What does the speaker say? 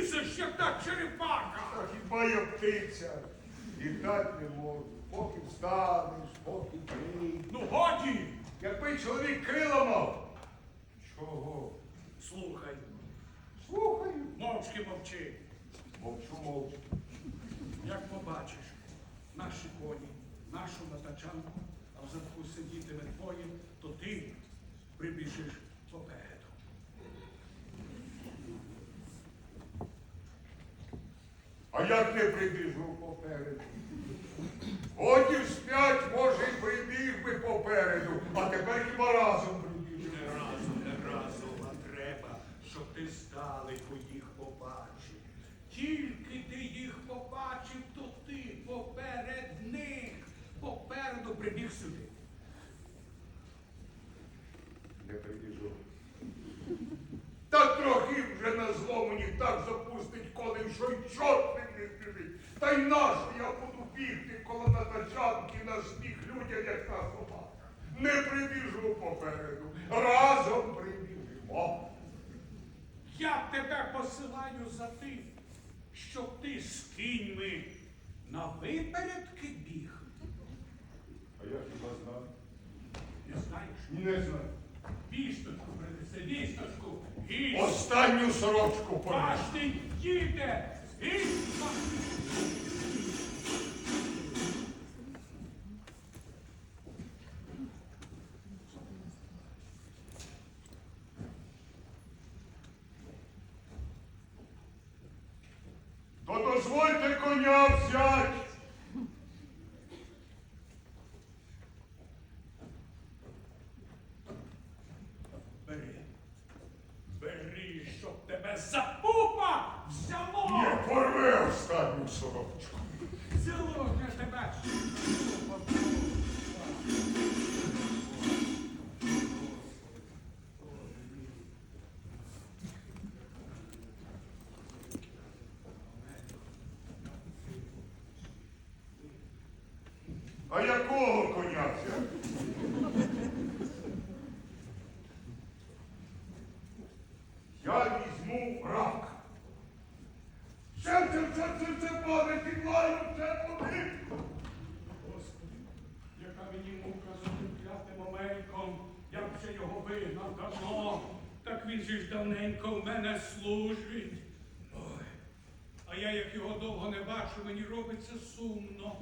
лізеш, як та черепаха? Та хіба я птиця? Літати не можу. Поки встанеш, поки прийдеш. Ну годі, Якби чоловік крила мав. Чого? слухай, Слухаю. мовчки мовчи. Мовчу, мовчу. Як побачиш, наші коні, нашу натачанку, а в задку сидітиме твоє, то ти прибіжиш попереду. Як не прибіжу попереду? Отів спять, може, й прибіг би попереду, а тепер хіба разом прибіжу. Не разом, не разом, а треба, щоб ти здалеку їх побачив. Тільки ти їх побачив, то ти поперед них, попереду прибіг сюди. Не прибіжу. Та трохи вже на зло мені так запустить коней, що й чорт. Та й нащо я буду бігти коло натачанки на сміх людям, як та собака. Не прибіжу попереду. Разом прибіжимо. Я тебе посилаю за тим, щоб ти з кіньми на випередки біг. А я хіба знаю? Не знаєш? Не знаю. Вісточку принеси, вісточку. Гість. Останню сорочку їде. То дозвольте коня взять. Бери. Бери, щоб тебе за пупа взяло. Не порви останню сорочку. Взяло для тебе. А якого коня взять? Я візьму рак. Це, це, це, це, це, пане, підлаю, це один. Господи, яка мені мука за тим клятим омельком, я б вже його вигнав давно. Так він же ж давненько в мене служить. А я як його довго не бачу, мені робиться сумно.